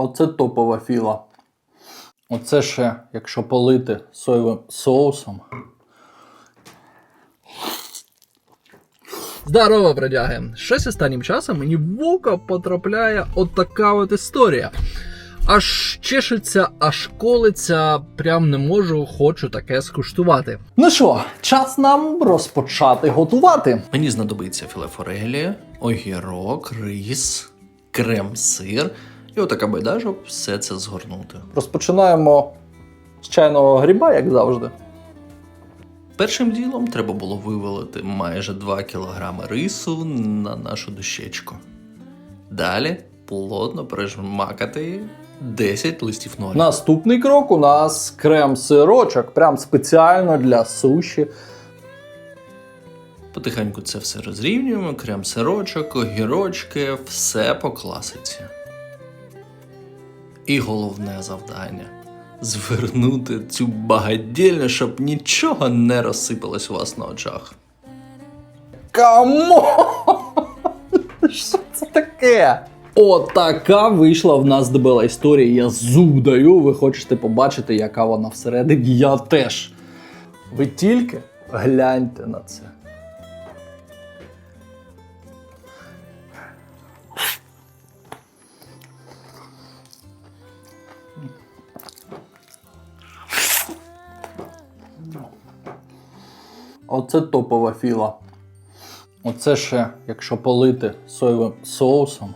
Оце топова філа. Оце ще, якщо полити соєвим соусом. Здорово, бродяги! Щось останнім часом мені в око потрапляє от така от історія. Аж чешеться, аж колиться, прям не можу, хочу таке скуштувати. Ну що, час нам розпочати готувати. Мені знадобиться філе форелі, огірок, рис, крем-сир і отака байда, щоб все це згорнути. Розпочинаємо з чайного гриба, як завжди. Першим ділом треба було вивалити майже 2 кг рису на нашу дощечку. Далі плотно пережмакати 10 листів нолі. Наступний крок у нас крем-сирочок, прям спеціально для суші. Потихеньку це все розрівнюємо, крем-сирочок, огірочки, все по класиці. І головне завдання звернути цю багадільню, щоб нічого не розсипалось у вас на очах. Камон! Що це таке? Отака вийшла в нас дебела історія. Я зуб даю. Ви хочете побачити, яка вона всередині. Я теж. Ви тільки гляньте на це. Оце топова філа. Оце ще, якщо полити соєвим соусом.